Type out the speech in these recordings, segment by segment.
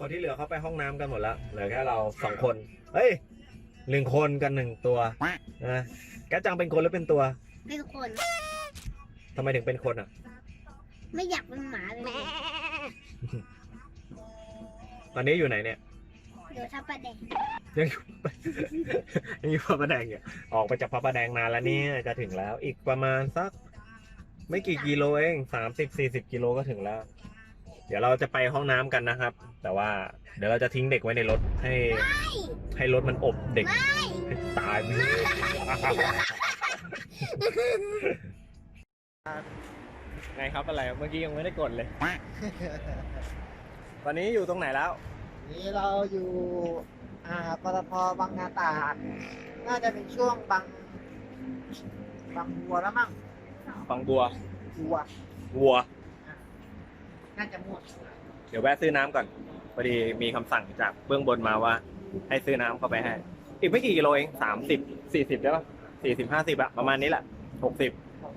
คนที่เหลือเขาไปห้องน้ำกันหมดแล้วเหลือแค่เราสองคนเฮ้ยหนึ่งคนกันหนึ่งตัวนะแกจังเป็นคนหรือเป็นตัวเป็นคนทำไมถึงเป็นคนอะ ไม่อยากเป็นหมาเลยตอนนี้อยู่ไหนเนี่ย เดี๋ยวทับประเด็นยังอยู่ ยังอยู่พระประแดงอยู่ออกไปจากพระประแดงนานแล้วเนี่ยจะถึงแล้ว อีกประมาณสัก ไม่กี่กิโลเองสามสิบสี่สิบกิโลก็ถึงแล้ว เดี๋ยวเราจะไปห้องน้ำกันนะครับ แต่ว่าเดี๋ยวเราจะทิ้งเด็กไว้ในรถให้ ให้รถมันอบเด็กให้ตายไปไงครับอะไรเมื่อกี้ยังไม่ได้กดเลย ตอนนี้อยู่ตรงไหนแล้ว นี่เราอยู่อ่าปตทบางนาตราดน่าจะเป็นช่วงบางบางบัวแล้วมั้งบางบัว บัววัว น่าจะหมดเดี๋ยวแวะซื้อน้ำก่อนพอดีมีคำสั่งจากเบื้องบนมาว่า ให้ซื้อน้ำเข้าไปให้ อีกไม่กี่กิโลเองสามสิบสี่สิบได้ปะสี่สิบห้าสิบอะประมาณนี้แหละหกสิบ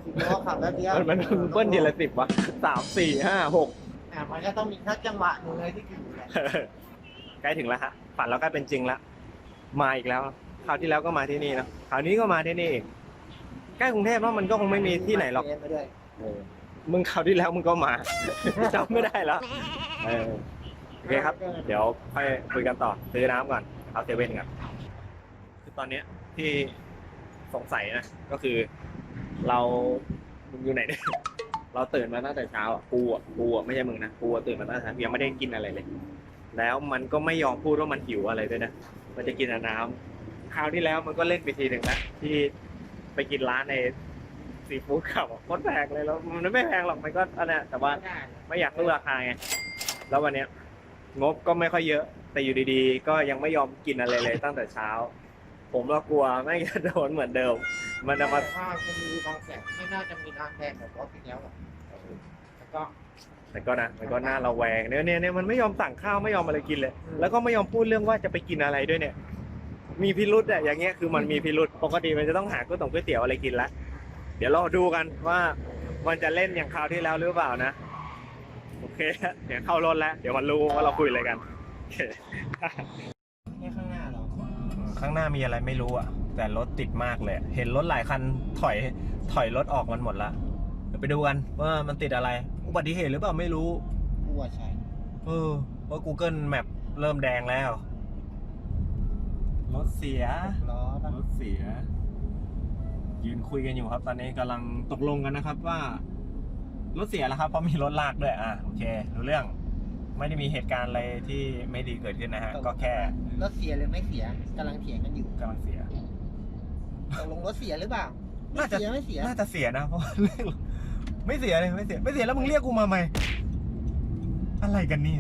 สิบโลขับแล้วเดียวมันมันเบิ้ลทีละสิบวะสามสี่ห้าหกอ่ามันก็ต้องมีทักจังหวะหนึ่งเลยที่คือแหละใกล้ถึงแล้วฮะฝันเราใกล้เป็นจริงแล้วมาอีกแล้วคราวที่แล้วก็มาที่นี่นะคราวนี้ก็มาที่นี่อีกใกล้กรุงเทพแล้วมันก็คงไม่มีที่ไหนหรอก เดิไปด้วย เออ มึงคราวที่แล้วมึงก็มา จำไม่ได้แล้วเออโอเคครับ เดี๋ยวค่อยคุยกันต่อซื้อน้ำก่อนเอาเซเว่นก่อนคือตอนเนี้ยที่สงสัยนะ ก็คือ เรามึงอยู่ไหนเนี่ยเราตื่นมาตั้งแต่เช้าอะกูอะกูอะไม่ใช่มึงนะกูอะตื่นมาตั้งแต่เช้ายังไม่ได้กินอะไรเลย แล้วมันก็ไม่ยอมพูดว่ามันหิวอะไรด้วยนะมันจะกินแต่น้ำคราวที่แล้วมันก็เล่นไปทีหนึ่งนะที่ไปกินร้านใน ซีฟู้ดขับโคตรแพงเลยแล้วมันไม่แพงหรอกมันก็อันเนี้ยแต่ว่าได้ไม่อยากสู้ราคาไงแล้ววันเนี้ยงบก็ไม่ค่อยเยอะ แต่อยู่ดีๆ ก็ยังไม่ยอมกินอะไรเลยตั้งแต่เช้า ผมก็กลัวไม่งจะโดนเหมือนเดิม มันจะมาแต่ว่าจะมีบางแสนไม่น่าจะมีร้านแพงแบบรอบที่แล้วหรอกแล้วก็แต่ก็นะมันก็น่าระแวงเนี่ยเนี่ยเนี่ยมันไม่ยอมสั่งข้าวไม่ยอมอะไรกินเลย แล้วก็ไม่ยอมพูดเรื่องว่าจะไปกินอะไรด้วยเนี่ย มีพิรุษอะอย่างเงี้ยคือมันมีพิรุษปกติมันจะต้องหาก๋วยเตี๋ยวก๋วยเตี๋ยวอะไรกินละ เดี๋ยวเราดูกันว่ามันจะเล่นอย่างคราวที่แล้วหรือเปล่านะ โอเคเดี๋ยวเข้ารถแล้ว เดี๋ยวมันรู้ว่าเราคุยอะไรกันโอเคนี่ข้างหน้าเหรอ ข้างหน้ามีอะไรไม่รู้อะ แต่รถติดมากเลย เห็นรถหลายคันถอยถอยรถออกมันหมดละเดี๋ยวไปดูกันว่ามันติดอะไร อุบัติเหตุหรือเปล่าไม่รู้กูว่าใช่ เออว่า Google Map เริ่มแดงแล้ว รถเสียล้อป่ะรถเสีย ยืนคุยกันอยู่ครับ ตอนนี้กำลังตกลงกันนะครับว่ารถเสียแล้วครับเพราะมีรถลากด้วยอะโอเครู้เรื่องไม่ได้มีเหตุการณ์อะไรที่ไม่ดีเกิดขึ้นนะฮะ ก็แค่รถเสียหรือไม่เสียกำลังเถียงกันอยู่กำลังเสียตกลงรถเสียหรือเปล่าน่าจะเสียไม่เสียน่าจะเสียนะเพราะว่าเรื่องไม่เสียเลยไม่เสียไม่เสียแล้วมึงเรียกกูมาไหมอะไรกันเนี่ย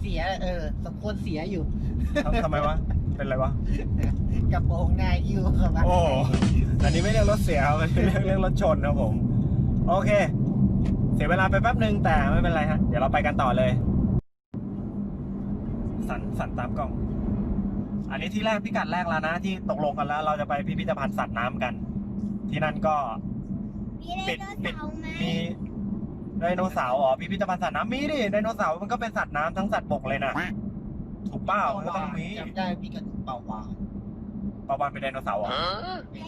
เสียเออสมควรเสียอยู่ทำทำไมวะ เป็นไรวะ กระโปรงนายยูครับโอ้ อันนี้ไม่เรียกรถเสียครับอันนี้เรียกเรียกรถชนครับผม โอเค เสียเวลาไปแป๊บหนึ่งแต่ไม่เป็นไรฮะ เดี๋ยวเราไปกันต่อเลย สั่นสั่นตามกล้อง อันนี้ที่แรกพิกัดแรกแล้วนะ ที่ตกลงกันแล้ว เราจะไปพิพิธภัณฑ์สัตว์น้ำกัน ที่นั่นก็ มีไดโนเสาร์ไหมมีไดโนเสาร์อ๋อพิพิธภัณฑ์สัตว์น้ำมีดิไดโนเสาร์มันก็เป็นสัตว์น้ำทั้งสัตว์บกเลยนะ ถูกเป้ามันก็ต้องมีจำได้พี่กระดูกเป่าวานปลาวานเป็นไดโนเสาร์เหรอเป็น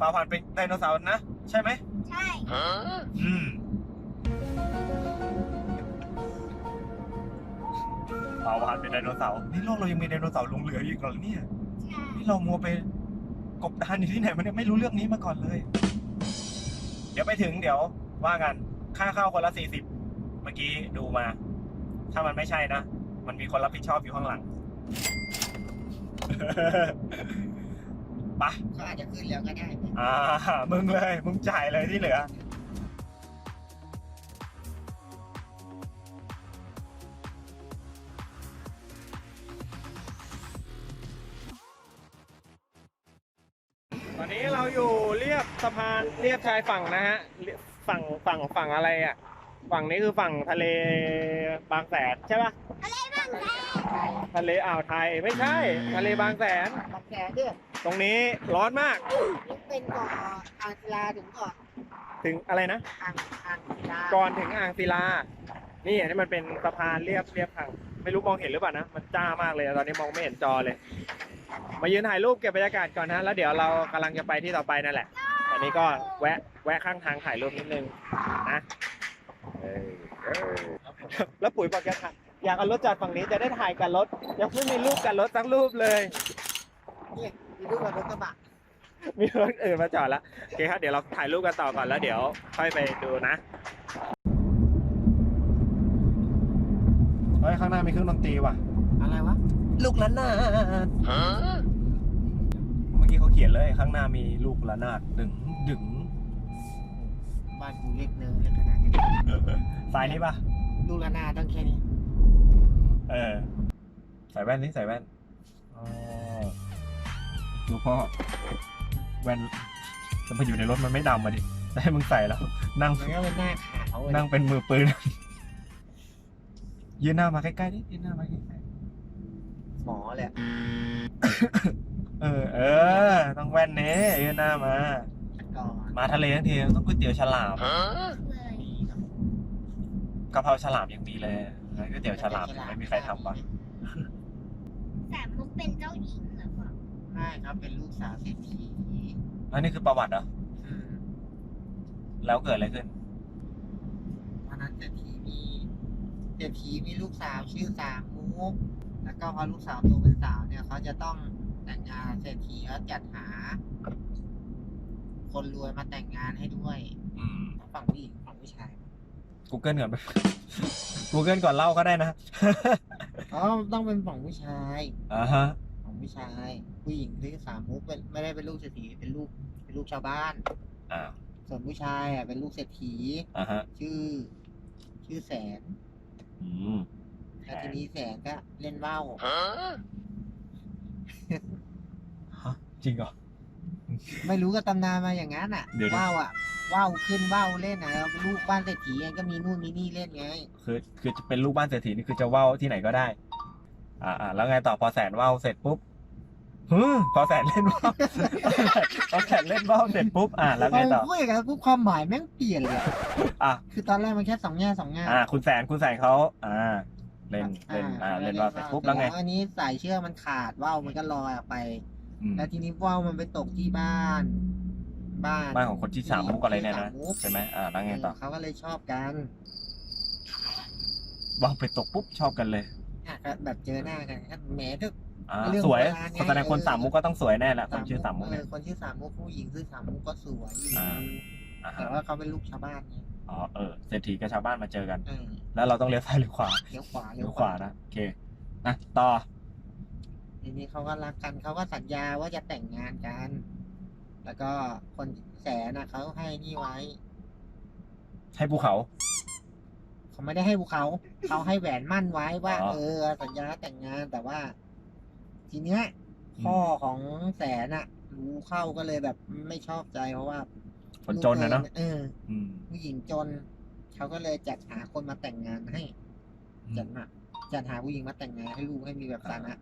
ปลาวานเป็นไดโนเสาร์นะ ใช่ไหม ใช่ อืมปลาวานเป็นไดโนเสาร์นี่โลกเรายังมีไดโนเสาร์หลงเหลืออยู่อีกเหรอเนี่ย ใช่นี่เรามัวไปกบดานอยู่ที่ไหนมันเนี่ยไม่รู้เรื่องนี้มาก่อนเลย เดี๋ยวไปถึงเดี๋ยวว่ากัน ค่าเข้าคนละสี่สิบเมื่อกี้ดูมา ถ้ามันไม่ใช่นะ มันมีคนรับผิดชอบอยู่ข้างหลังไปะก็อาจจะขึ้นแล้วก็ได้อ่า มึงเลย มึงจ่ายเลยที่เหลือ ตอนนี้เราอยู่เรียบสะพานเรียบชายฝั่งนะฮะเรียบฝั่งฝั่งฝั่งอะไรอะ ฝั่งนี้คือฝั่งทะเลบางแสนใช่ปะ อะไรบ้างแท้ ทะเลอ่าวไทยไม่ใช่ ทะเลบางแสน บางแสนด้วยตรงนี้ร้อนมากนี่เป็นเกาะอ่างศิลาถึงเกาะถึงอะไรนะ อ่างอ่างก่อนถึงอ่างศิลา นี่อันนี้มันเป็นสะพานเรียบเรียบทาง ไม่รู้มองเห็นหรือเปล่านะ มันจ้ามากเลย ตอนนี้มองไม่เห็นจอเลย มายืนถ่ายรูปเก็บบรรยากาศก่อนนะ แล้วเดี๋ยวเรากำลังจะไปที่ต่อไปนั่นแหละ อันนี้ก็แวะแวะข้างทางถ่ายรูปนิดนึงนะเออเออแล้วปุ๋ยบอกจะถ่าย อยากเอารถจอดฝั่งนี้จะได้ถ่ายกับรถยังไม่มีรูปกับรถสักรูปเลย นี่มีรูปรถกระบะมีรถอื่นมาจอดแล้วโอเคครับเดี๋ยวเราถ่ายรูปกันต่อก่อนแล้วเดี๋ยวค่อยไปดูนะเฮ้ยข้างหน้ามีเครื่องดนตรีว่ะ อะไรวะ ลูกระนาดเมื่อกี้เขาเขียนเลยข้างหน้ามีลูกระนาดดึงดึงบ้านกูเล็กเนินเล็กขนาดนี้สายนี้ปะดูละนาดต้องแค่นี้ เออใส่แว่นนี่ใส่แว่นอ๋อดูพ่อแว่นจะมาอยู่ในรถมันไม่ดำมาดิแต่ให้มึงใส่แล้ว นั่งมันก็เป็นหน้าขาวเลยนั่งเป็นมือปืน ยืนหน้ามาใกล้ๆดิยืนหน้ามาใกล้หมอเลยอะๆเออ เออ ต้องแว่นเนี้ยืนหน้ามา ก่อนมาทะเลทั้งทีต้องก๋วยเตี๋ยวฉลามเลยดีเนาะกะเพราฉลามยังมีเลย แล้วก๋วยเตี๋ยวฉลามไม่มีใครทำปะแต่มุกเป็นเจ้าหญิงเหรอเปล่าใช่ครับเป็นลูกสาวเศรษฐีแล้วนี่คือประวัติเหรออืมแล้วเกิดอะไรขึ้นวันนั้นเศรษฐีมีเศรษฐีมีลูกสาวชื่อสามมุก แล้วก็พอลูกสาวโตเป็นสาวเนี่ยเขาจะต้องแต่งงานเศรษฐีเขาจัดหา คนรวยมาแต่งงานให้ด้วยอืม ฝั่งผู้หญิงฝั่งผู้ชาย Google ก่อนไป Google ก่อนเล่าก็ได้นะ อ๋อต้องเป็นฝั่งผู้ชายอ่าฮะฝั่งผู้ชาย ผู้หญิงที่สามมุกเป็นไม่ได้เป็นลูกเศรษฐีเป็นลูกเป็นลูกชาวบ้าน อ่า ส่วนผู้ชายอะเป็นลูกเศรษฐี อ่าฮะ ชื่อ ชื่อแสนอืม แล้วทีนี้แสนก็เล่นว่าวฮะจริงเหรอ ไม่รู้ก็ตำนานมาอย่างนั้นอะเดี๋ยวนะ ว่าวอะ ว่าวขึ้นว่าวเล่นอะแล้วลูกบ้านเศรษฐีไงก็มีนู่นมีนี่เล่นไง คือคือจะเป็นลูกบ้านเศรษฐีนี่คือจะว่าวที่ไหนก็ได้ อ่าอ่าแล้วไงต่อพอแสนว่าวเสร็จปุ๊บฮึมพอแสนเล่นว่าวพอแสนเล่นว่าวเสร็จปุ๊บอ่าแล้วพอไงต่อพูดอย่างนั้นปุ๊บความหมายแม่งเปลี่ยนเลยอะอะ คือตอนแรกมันแค่สองแง่สองแง่อ่า คุณแสนคุณแสนเขาอ่า เล่นเล่นอ่าเล่นว่าวเสร็จปุ๊บแล้วไง อันนี้สายเชือกมันขาดว่าวมันก็ลอยออกไป อืมแล้วทีนี้ว่าวมันไปตกที่บ้าน บ้านบ้านของคนที่สามมุกอะไรเนี่ยนะสามมุกใช่ไหมอ่าแล้วไงต่อเเขาก็เลยชอบกันว่าวไปตกปุ๊บชอบกันเลยอะก็แบบเจอหน้ากันก็แหมก็อ่าเรื่องสวยโบราณไงแสดงคนสามมุกก็ต้องสวยแน่แหละคนชื่อสามมุกเอเนี่ยอคนชื่อสามมุกผู้หญิงชื่อสามมุกก็สวยอยู่อ่าอ่าแต่ฮะว่าเขาเป็นลูกชาวบ้านไงอ๋อเออเศรษฐีกับชาวบ้านมาเจอกันเออแล้วเราต้องเลี้ยวซ้ายหรือขวาเลี้ยวขวาเลี้ยวขวานะโอเคนะต่อทีนี้เขาก็รักกันเขาก็สัญญาว่าจะแต่งงานกัน แล้วก็คนแสนนะเขาให้นี่ไว้ ให้ภูเขา เขาไม่ได้ให้ภูเขา เขาให้แหวนมั่นไว้ว่า อ๋อ เออ สัญญาแต่งงานแต่ว่า ทีเนี้ยพ่อของแสนอะรู้เข้าก็เลยแบบไม่ชอบใจเพราะว่าคนจนนะเนาะเอออืมผู้หญิงจน เขาก็เลยจัดหาคนมาแต่งงานให้ จัดมาจัดหาผู้หญิงมาแต่งงานให้ลูกให้มีแบบฐานะ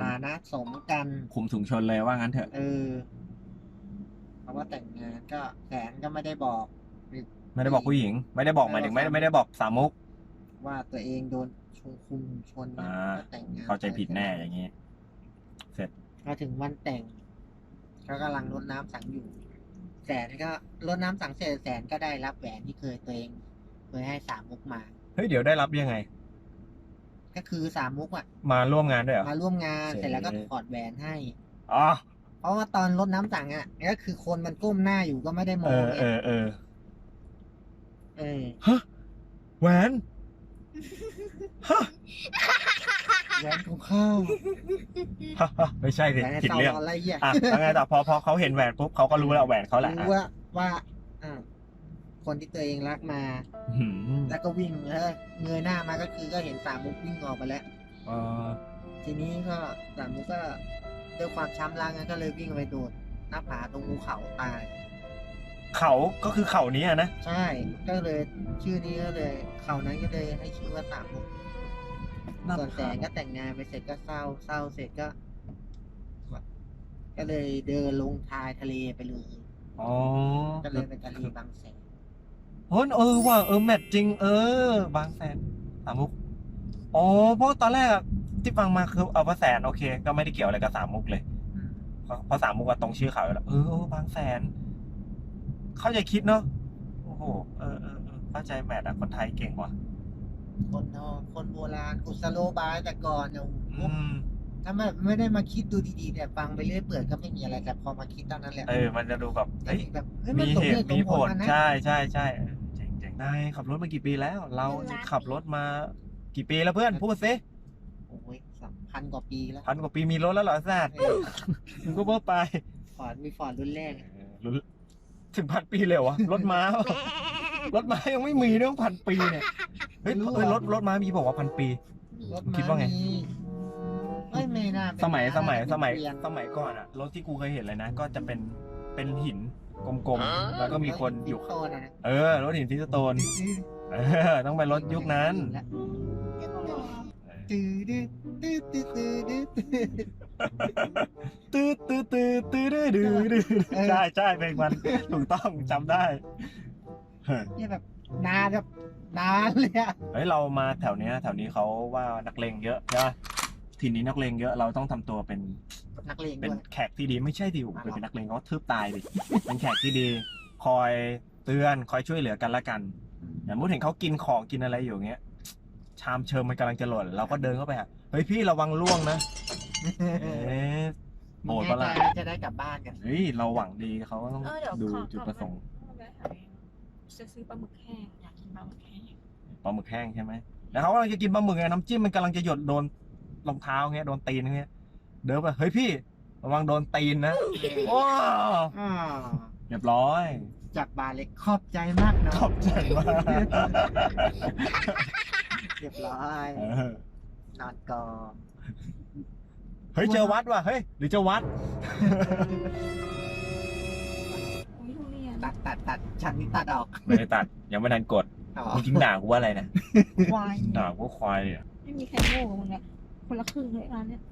ฐานะสมกัน คุมถุงชนเลยว่างั้นเถอะ เออเพราะว่าแต่งงานก็แสนก็ไม่ได้บอก ไม่ได้บอกผู้หญิง ไม่ได้บอกหมายถึงไม่ได้ไม่ได้บอกสามมุกว่าตัวเองโดนชงคุมชนอ่าก็แต่งงานเข้าใจผิดแน่อย่างนี้เสร็จมาถึงวันแต่งเขากำลังรดน้ำสังอยู่ แสนก็รดน้ำสังเสร็จแสนก็ได้รับแหวนที่เคยตัวเองเคยให้สามมุกมา เฮ้ยเดี๋ยวได้รับยังไง ก็คือสามมุกอะมาร่วมงานด้วยเหรอ มาร่วมงานเสร็จเสร็จแล้วก็ถอดแหวนให้ อ๋อ เพราะว่าตอนรดน้ำสังอะก็คือคนมันก้มหน้าอยู่ก็ไม่ได้มเอองอไงเออเออเออฮะแหวนฮะแหวนของข้าวฮะฮะไม่ใช่สิแหวนผิดเต่าเรื่อง อะไรเงี้ยอะแล้วไงต่อพอพอเขาเห็นแหวนปุ๊บเขาก็รู้แล้วแหวนเขาแหละรู้ว่าว่าอ่าคนที่ตัวเองรักมา อืมแล้วก็วิ่งเออเงยหน้ามาก็คือก็เห็นสามมุกวิ่งออกไปแล้ว เออทีนี้ก็สามมุกก็ ด้วยความช้ำรังก็เลยวิ่งไปโดดหน้าผาตรงภูเขาตาย เขาก็คือเขานี้อะนะ ใช่ก็เลยชื่อนี้ก็เลย เขานั้นก็เลยให้ชื่อว่าสามมุกส่วนแสงก็แต่งงานไปเสร็จก็เศร้าเศร้าเสร็จก็ ก็เลยเดินลงชายทะเลไปเลยอ๋อก็เลยเป็นทะเลบางแสนเฮ้ยเออว่ะเออแมทจริง เออ บางแสนสามมุกอ๋อเพราะตอนแรกอะ ที่ฟังมาคือเอาพระแสนโอเค ก็ไม่ได้เกี่ยวอะไรกับสามมุกเลยเพราะเพราะสามมุกอะตรงชื่อเขาอยู่แล้วเออเออบางแสน เข้าใจคิดเนาะโอ้โหเออเออเออเข้าใจแมทอะคนไทยเก่งว่ะคนนอกคนโบราณกุศโลบายแต่ก่อนเนี่ยโอ้โหอืมถ้าไม่ไม่ได้มาคิดดูดีๆเนี่ยฟังไปเรื่อยเปื่อยก็ไม่มีอะไรแต่พอมาคิดตอนนั้นแหละเออมันจะดูแบบเฮ้เฮ้ยยแบบเฮ้ยมันมีสมเหเหตุตุสมีมผผลลนะใช่ใช่ใช่เออเจ๋งเจ๋งนายขับรถมากี่ปีแล้ว เราขับรถมากี่ปีแล้วเพื่อนพูดสิ โอ้ยสามพันกว่าปีแล้วพันกว่าปีมีรถแล้วเหรอแซดเออมึงก็เพิ่มไปฟอร์ดมีฟอร์ดรุ่นแรกรุ่นถึงพันปีเลยเหรอวะรถม้ารถม้ายังไม่มีเรื่องพันปีเนี่ยเฮ้ยเฮ้ยรถรถม้ามีบอกว่าพันปีรถคิดว่าไงมีไม่ไม่น่าเป็นสมัยม้าสมัยน่าจะสมัยเป็นเกวียนสมัยก่อนอะรถที่กูเคยเห็นเลยนะ ก็จะเป็นเป็นหินกลมๆ แล้วก็มีคนอยู่โตนะนะเออรถหินที่สโตนเออต้องไปรถยุคนั้น ตื้อดื้อตื้อตื้อตื้อดื้อตื้อตื้อตื้อตื้อตื้อดื้อดื้อดื้อเออใช่ใช่เพลงมันถูกต้องจำได้เนี่ยแบบนานแบบนานเลยอะเฮ้ยเรามาแถวเนี้ย แถวนี้เขาว่านักเลงเยอะใช่ปะทีนี้นักเลงเยอะเราต้องทำตัวเป็นนักเลงเป็นด้วย แขกที่ดีไม่ใช่ดิวอะเป็นนักเลงเขาทืบตายดิเป็นแขกที่ดี คอยเตือนคอยช่วยเหลือกันละกัน อย่างมุดเห็นเขากินของกินอะไรอยู่เงี้ย ชามเชิมมันกำลังจะหล่นเราก็เดินเข้าไปหาเฮ้ยพี่ระวังล่วงนะเอ๊ะโหดแน่ปะใจล่ะว่าจะได้กลับบ้านกัน เฮ้ยเราหวังดีเขาก็ต้องเออเดี๋ยวดูขอจุดประสงค์ขอไปหาจะซื้อปลาหมึกแห้งอยากกินปลาหมึกแห้งปลาหมึกแห้งใช่ไหมแล้วเขากำลังจะกินปลาหมึกไงน้ำจิ้มมันกำลังจะหยดโดนรองเท้าเงี้ยโดนตีนเงี้ยเดินไปเฮ้ยพี่ระวังโดนตีนนะว้าวอ่าเรียบร้อย จากบาร์เล็กขอบใจมากเนาะขอบใจมาก เรียบร้อยเออนอนก่อนเฮ้ยเจอวัดว่ะเฮ้ยหรือเจอวัด อุ้ยทุเรียนตัดตัดตัดฉันนี่ตัดออกไม่ได้ตัด ยังไม่ทันกดอ๋อจริงๆด่ากูว่าอะไรนะวายด่ากูว่าควายเนี่ยไม่มีใครโง่กับมึงอะคนละครึ่งเลยร้านเนี้ย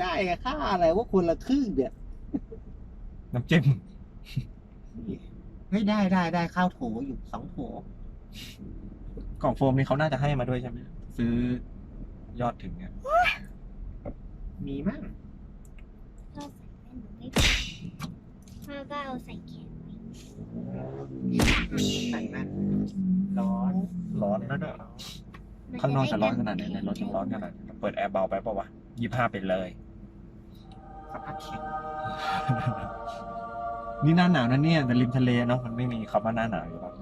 ได้อะค่าอะไรว่าคนละครึ่งเดียวน้ำจิ้มเฮ้ยได้ได้ได้ข้าวโถอยู่สองโถ กล่องโฟมนี่เขาน่าจะให้มาด้วยใช่ไหมซื้อยอดถึงเนี่ยมีมั้งเราใส่แว่นหนูไม่เป็นพ่อก็เอาใส่แขนไว้ใส่นั่นร้อนร้อนนะเนี่ยมัข้างนอกจะร้อนขได้นาดไหนในรถยังร้อนขนาดไหนเปิดแอร์เบาไปปะวะยี่ห้าไปเลย สภาพแข็งนี่หน้าหนาวนะเนี่ยแต่ริมทะเลเนาะมันไม่มีคำว่าหน้าหนาวอยู่แล้ว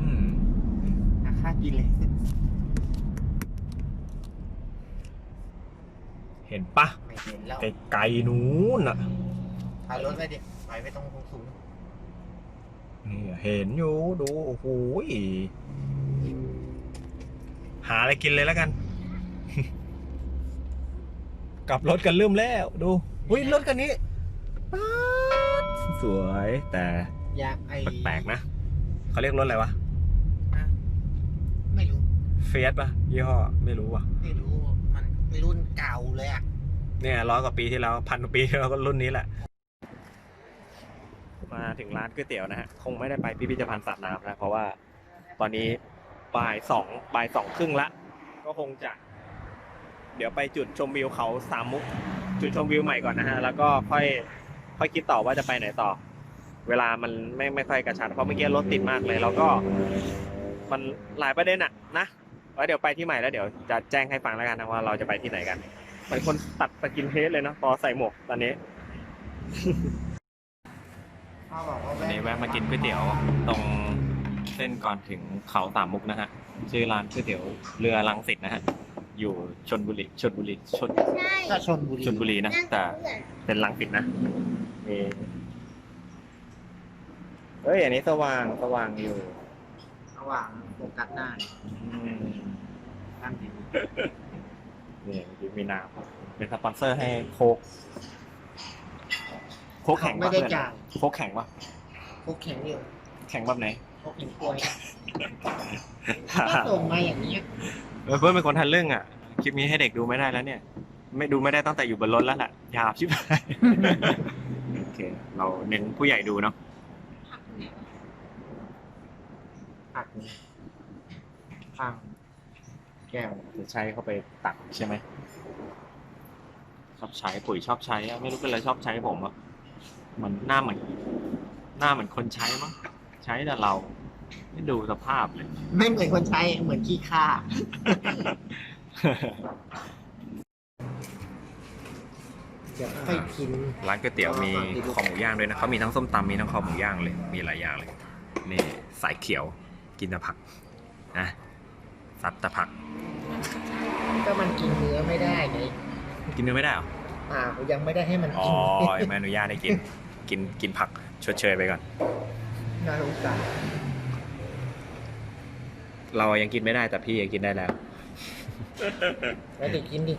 อืม อาค่ากินเลยเห็นปะไม่เห็นแล้วไกลๆนู้นอะถอยรถไปดิถอยไปตรงสูงนี่เห็นอยู่ดูโอ้โหยหาอะไรกินเลยแล้วกัน กลับรถกันเริ่มแล้วดูอุ้ยรถคันนี้ป๊าดสวยแต่ๆอยากไอแปลกๆนะเขาเรียกรถอะไรวะไม่รู้ เฟียสป่ะยี่ห้อไม่รู้ว่ะ ไม่รู้มันรุ่นเก่าเลยอะเนี่ยร้อยกว่าปีที่แล้วพันกว่าปีที่แล้วก็รุ่นนี้แหละ มาถึงร้านก๋วยเตี๋ยวนะฮะ คงไม่ได้ไปพิพิธภัณฑ์สัตว์น้ำนะเพราะว่าตอนนี้บ่ายสองบ่ายสองครึ่งละ ก็คงจะ เดี๋ยวไปจุดชมวิวเขาสามมุก จุดชมวิวใหม่ก่อนนะฮะ แล้วก็ค่อยค่อยคิดต่อว่าจะไปไหนต่อ เวลามันไม่ไม่ค่อยกระชันเพราะเมื่อกี้รถติดมากเลย แล้วก็ มันหลายประเด็นอะนะ ไว้เดี๋ยวไปที่ใหม่แล้วเดี๋ยวจะแจ้งให้ฟังแล้วกันนะว่าเราจะไปที่ไหนกันเป็นคนตัดสกินเฮดเลยเนาะพอใส่หมวกตอนนี้เขาบอกว่าวันนี้แวะมากินก๋วยเตี๋ยวตรงเส้นก่อนถึงเขาสามมุกนะฮะชื่อร้านก๋วยเตี๋ยวเรือลังสิตนะฮะอยู่ชนบุรีชนบุรีชนใช่ถ้าชนบุรีชนบุรีนะนั่งแต่เพื่อนเป็นลังสิตนะนี่เฮ้ยอันนี้สว่างสว่างอยู่ ระหว่างโฟกัสหน้าตั้งดีนี่เมื่อกี้มีน้ำเป็นสปอนเซอร์ให้โคกโคกแข็งไม่ปะได้เพื่อนจ่ายโคกแข็งปะพวกแข็งอยู่แข็งแบบไหนพวกแข็งกล้วยก็ส่งมาอย่างนี้ยเออเพื่อนเป็นคนทันเรื่องอะคลิปนี้ให้เด็กดูไม่ได้แล้วเนี่ย ไม่ดูไม่ได้ตั้งแต่อยู่บนรถแล้วแหละหยาบชิบหายเค เราเน้นผู้ใหญ่ดูเนาะ ผักเนี่ย ผักนี้ข้างแก้วจะใช้เข้าไปตักใช่ไหมชอบใช้ปุ๋ยชอบใช้อะไม่รู้เป็นอะไรชอบใช้ผมอะมันหน้าเหมือนหน้าเหมือนคนใช้มั้งใช้แต่เรา ไม่ดูสภาพเลย ไม่เหมือนคนใช้เหมือนขี้ข้าเดี๋ยวค่อยกิน ร้านก๋วยเตี๋ยวมีคอหมูย่างด้วยนะเขามีทั้งส้มตำมีทั้งคอหมูย่างเลย มีหลายอย่างเลย นี่สายเขียว กินแต่ผักนะสัตว์แต่ผัก ก็มันกินเนื้อไม่ได้ไงกินเนื้อไม่ได้เหรออ่ายังไม่ได้ให้มันอ๋อกินไม่อนุญาตให้กิน กินกินผักชดเชยไปก่อน น่าสงสารเรายังกินไม่ได้แต่พี่ยังกินได้แล้วแล้วเด็กกินดิ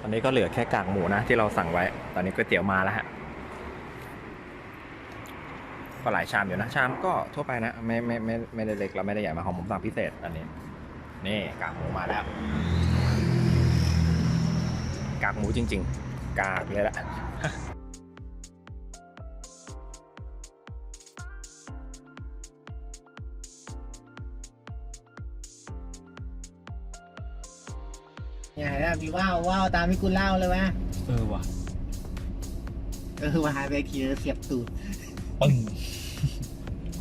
ตอนนี้ก็เหลือแค่กากหมูนะที่เราสั่งไว้ ตอนนี้ก๋วยเตี๋ยวมาแล้วฮะ ก็หลายชามอยู่นะ ชามก็ทั่วไปนะไม่ไม่ไม่ไม่ได้เล็กเราไม่ได้ใหญ่มาของผมสั่งพิเศษอันนี้ นี่กากหมูมาแล้ว กากหมูจริง ๆ กากเลยละเนี่ยนะมีว่าวว่าวตามที่กูเล่าเลยวะเออว่ะก็คือว่าหาไปทีแล้วเสียบตูด ปึ้ง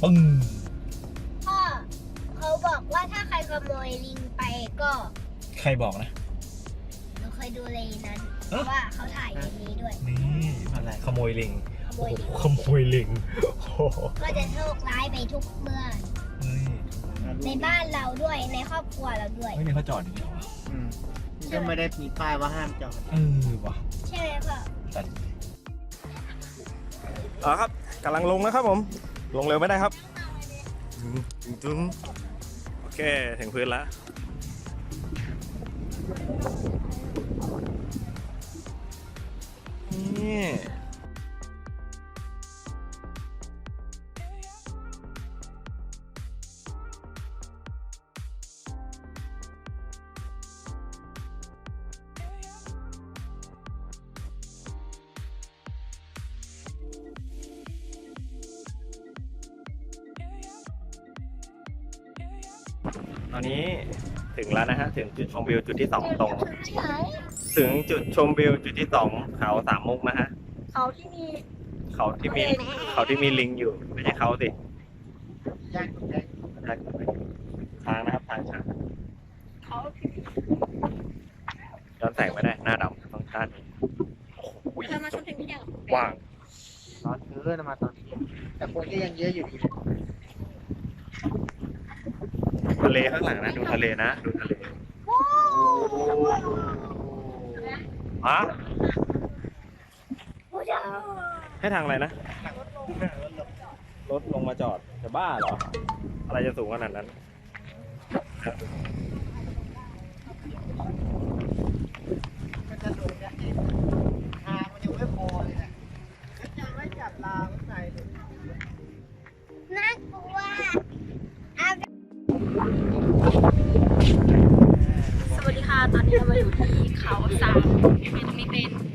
ปึ้งพ่อเขาบอกว่าถ้าใครขโมยลิงไปก็ใครบอกนะ หนูเคยดูเลยนั้นเพราะว่าเขาถ่ายในนี้ด้วยนี่อะไรขโมยลิงขโมยลิงขโมยลิงโอ้โหก็จะโชคร้ายไปทุกเมื่อ เฮ้ยในบ้านเราด้วยในครอบครัวเราด้วย ไม่นี่เขาจอดอย่างนี้เหรอวะอืมก็ไม่ได้มีป้ายว่าห้ามจอด เออว่ะ ใช่ไหมพ่อ อ๋อครับกำลังลงนะครับผม ลงเร็วไม่ได้ครับตึ้งตึ้งโอเค ถึงพื้นแล้ว นี่ จุดชมวิวจุดที่สองตรงเฉยถึงจุดชมวิวจุดที่สองเขาสามมุกนะฮะ เขาที่มี เขาที่มีเขาที่มีลิงอยู่ไม่ใช่เขาสิย่างแดงทางนะครับทางช้างเขาที่มีย้อนแสงไม่ได้หน้าดำต้องด้านนี้โอ้โหเธอมาชมเพลงที่ยังกว้างร้อนเกินมาตอนนี้แต่คนก็ยังเยอะอยู่ดีทะเลข้างหลังนะดูทะเลนะดูทะเล ฮะๆผู้ชายให้ทางอะไรนะ รถลงมาจอด จะบ้าเหรอ อะไรจะสูงขนาดนั้นมั เขาสามเป็นตรงนี้เป็นเห็น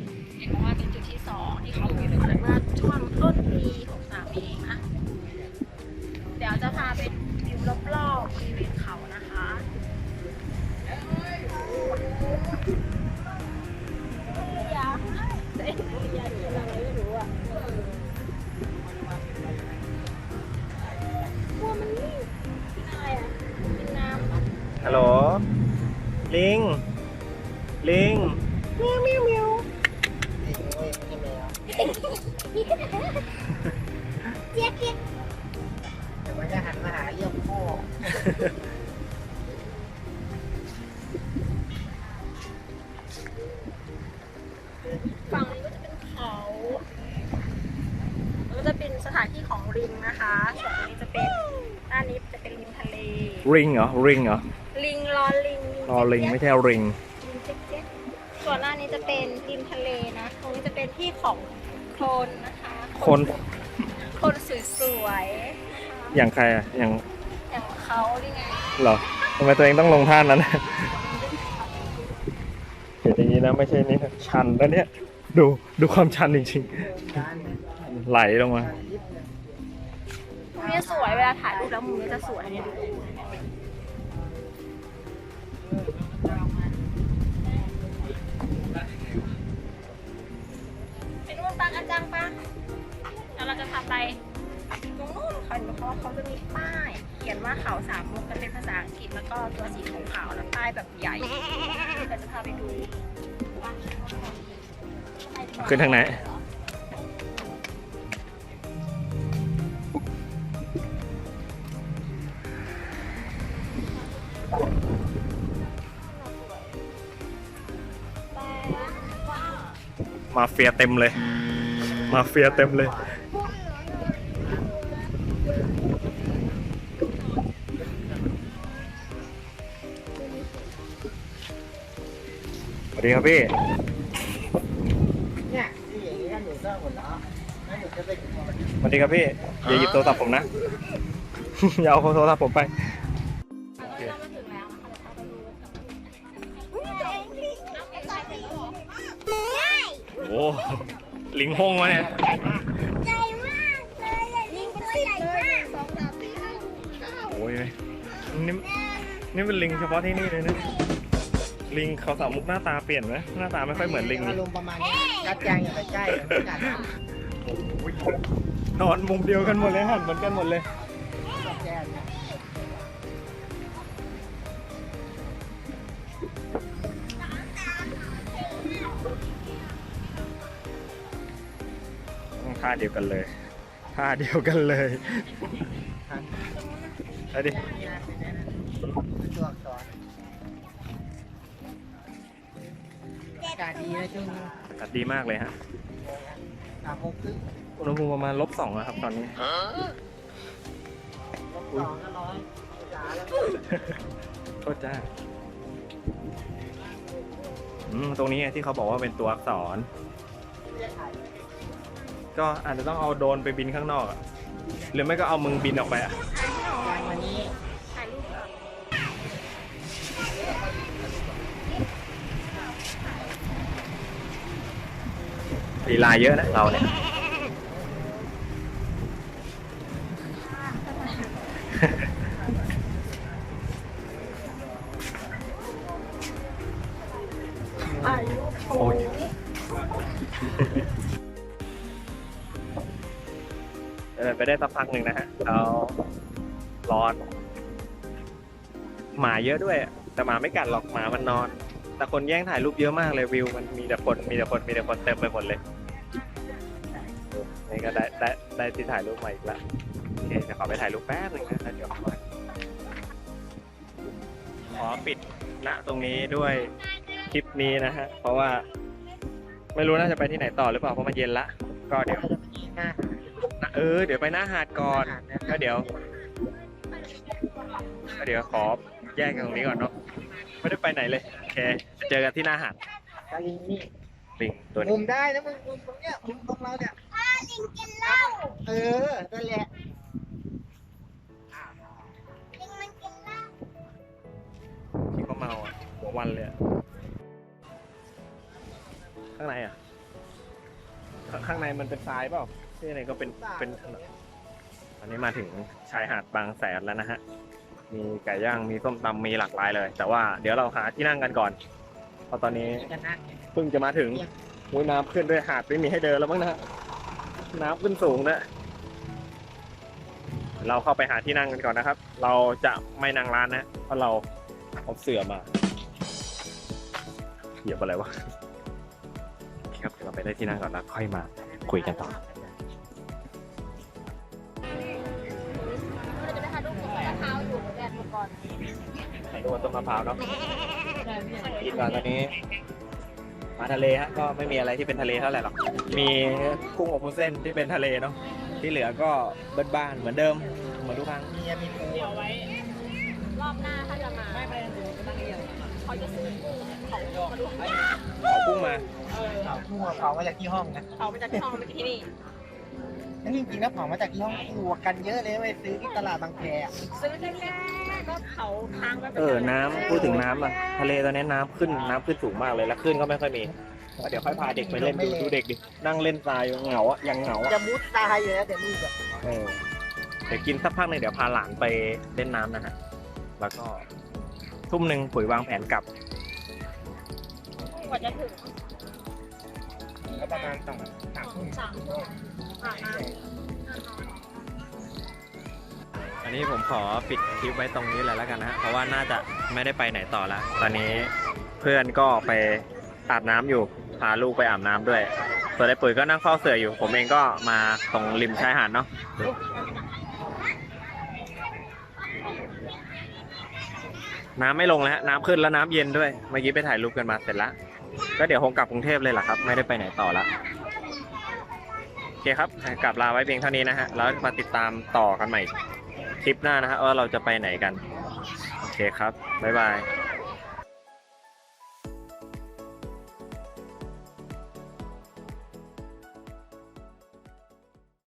านที่ของลิงนะคะส่วนนี้จะเป็นด้านนี้จะเป็นริมทะเล ริงเหรอ ริงเหรอ ลิงรอลิงรอลิงไม่ใช่ริง ลิงเจ๊กเจ๊กส่วนด้านนี้จะเป็นริมทะเลนะตรงนี้จะเป็นที่ของโคลนนะคะคนโคลนสวยๆอย่างใครอะอย่างอย่างเขานี่ไงเหรอทำไมตัวเองต้องลงท่านั้น เห็นอย่างนี้นะไม่ใช่นี่ชันแล้วเนี่ย ดูดูความชันจริงๆไหลลงมามุม นี้สวยเวลาถ่ายรูปแล้วมุมนี้จะสวยเนี่ยไปนู่นปังอาจารย์ปังแล้วเราจะพาไปตรงนู้นเขาเห็นไหมคะว่าเขาจะมีป้าย เขียนว่าเขาสามมุกกันเป็นภาษาอังกฤษแล้วก็ตัวสีขาวแล้วป้ายแบบใหญ่เราจะพาไปดูขึ้นทางไหน มาเฟียเต็มเลย มาเฟียเต็มเลยสวัสดีครับพี่เนี่ยที่อย่างนี้ก็หนูก็หมดแล้วแล้วหนูจะไปกินอะไรสวัสดีครับพี่อย่าหยิบโทรศัพท์ผมนะ อย่าเอาโทรศัพท์ผมไป อ้ลิงฮงมาเนี่ยใหญ่มากเลยอะลิงตัวใหญ่มากสองสามสี่ห้าหกเก้าโอ้ยนี่นี่เป็นลิงเฉพาะที่นี่เลยนะลิงเขาสามมุกหน้าตาเปลี่ยนไหมหน้าตาไม่ค่อยเหมือนลิงอารมณ์ประมาณนี้กัดยางอย่าไปใกล้นะไม่กัดนะนอนมุมเดียวกันหมดเลยหันเหมือนกันหมดเลย ดียวกันเลยท่าเดียวกันเลยไปดินี่นะเป็นตัวอักษรอากาศดีนะช่วงนี้อากาศดีมากเลยฮะสามโมงครึ่งอุณหภูมิประมาณลบสองนะครับตอนนี้ลบสองก็ร้อยจ๋าแล้วโทษจ้าอืมตรงนี้ไงที่เขาบอกว่าเป็นตัวอักษร ก็อาจจะต้องเอาโดรนไปบินข้างนอกอะหรือไม่ก็เอามึงบินออกไปอะวันนี้ถ่ายรูปก่อนลีลาเยอะนะเราเนี่ยโอ้ย เดินไปได้สักพักหนึ่งนะฮะแล้วร้อน หมาเยอะด้วย แต่หมาไม่กัดหรอกหมามันนอน แต่คนแย่งถ่ายรูปเยอะมากเลยวิว มันมีแต่คนมีแต่คนมีแต่คนเต็มไปหมดเลยนี่ก็ได้ได้ได้ที่ถ่ายรูปใหมาอีกแล้วโอเคเดี๋ยวขอไปถ่ายรูปแป๊บหนึงนะแล้วเดี๋ยวขอปิดณตรงนี้ด้วยคลิปนี้นะฮะเพราะว่า ไม่รู้น่าจะไปที่ไหนต่อหรือเปล่าเพราะมันเย็นละ ก็เดี๋ยว เราจะไปกินหน้าเออ เดี๋ยวไปหน้าหาดก่อนก็เดี๋ยวก็เดี๋ยวขอแยกกันตรงนี้ก่อนเนาะไม่ได้ไปไหนเลยโอเคจะเจอกันที่หน้าหาดกาลิงนี่ลิงตัวมุนี้มได้นะมึงมุมตรงเนี้ยมุมตรงเราเนี่ยลิงกินเหล้าเออนั่นแหละลิงมันกินเหล้าที่เขาเมาอะหัววันเลยอะข้างในอะข้างข้างในมันเป็นทรายเปล่า ที่ไหนก็เป็นเป็นถนนตอนนี้มาถึงชายหาดบางแสนแล้วนะฮะ มีไก่ย่าง มีส้มตำมีหลากหลายเลย แต่ว่าเดี๋ยวเราหาที่นั่งกันก่อน เพราะตอนนี้จะนั่งเพิ่งจะมาถึงมุ้ยน้ำขึ้นด้วยหาดไม่มีให้เดินแล้วมั้งนะฮะน้ำขึ้นสูงนะเราเข้าไปหาที่นั่งกันก่อนนะครับ เราจะไม่นั่งร้านนะ เพราะเราเอาเสื่อมาเหยียบอะไรวะคครับเดี๋ยวเราไปได้ที่นั่งก่อนแล้วค่อยมาคุยกันต่อ ถ่ายรูปกับต้นมะพร้าวเนาะกินก่อนตอนนี้ มาทะเลฮะก็ไม่มีอะไรที่เป็นทะเลเท่าไหร่หรอก มีกุ้งอบวุ้นเส้นที่เป็นทะเลเนาะ ที่เหลือก็บ้านๆเหมือนเดิม เหมือนทุกครั้งมีมีปูเดี๋ยวไว้ รอบหน้าถ้าจะมาไม่ไปเขาจะซื้อกุ้งเขามาดูขอกุ้งมาเผาปูเผามาจากที่ห้องนะเขาไปจากที่ห้องไปที่นี่ แล้วจริงๆแล้วเผามาจากที่ห้องปูกันเยอะเลยไปซื้อที่ตลาดบางแคอะซื้อแค่ๆ ก็เขาทางไว้ป็เออ น้ำพูดถึงน้ำอะทะเลตอนนี้น้ำขึ้นน้ำขึ้นสูงมากเลยแล้วคลื่นก็ไม่ค่อยมีแล้วเดี๋ยวค่อยพาเด็กไปเล่นดูดูเด็กดินั่งเล่นทรายเหงาอะยังเหงาอะจะมุดตายอยู่แล้วเดี๋ยวนี่แบบเออเดี๋ยวกินสักพักหนึ่งเดี๋ยวพาหลานไปเล่นน้ำนะฮะแล้วก็ทุ่มหนึ่งปุ๋ยวางแผนกลับ กว่าจะถึงก็ประมาณสองสามทุ่มสามทุ่มอาบน้ำน อันนี้ผมขอปิดคลิปไว้ตรงนี้เลยแล้วกันนะฮะ เพราะว่าน่าจะไม่ได้ไปไหนต่อแล้วตอนนี้เพื่อนก็ไปอาบน้ำอยู่ พาลูกไปอาบน้ำด้วย ส่วนไอ้ปุ๋ยก็นั่งเฝ้าเสืออยู่ ผมเองก็มาตรงริมชายหาดเนาะ น้ำไม่ลงแล้วฮะ น้ำขึ้นแล้วน้ำเย็นด้วย เมื่อกี้ไปถ่ายรูปกันมาเสร็จแล้วก็เดี๋ยวคงกลับกรุงเทพเลยล่ะครับ ไม่ได้ไปไหนต่อละโอเคครับ กลับลาไว้เพียงเท่านี้นะฮะ แล้วมาติดตามต่อกันใหม่ คลิปหน้านะฮะว่าเราจะไปไหนกัน โอเคครับ บ๊ายบาย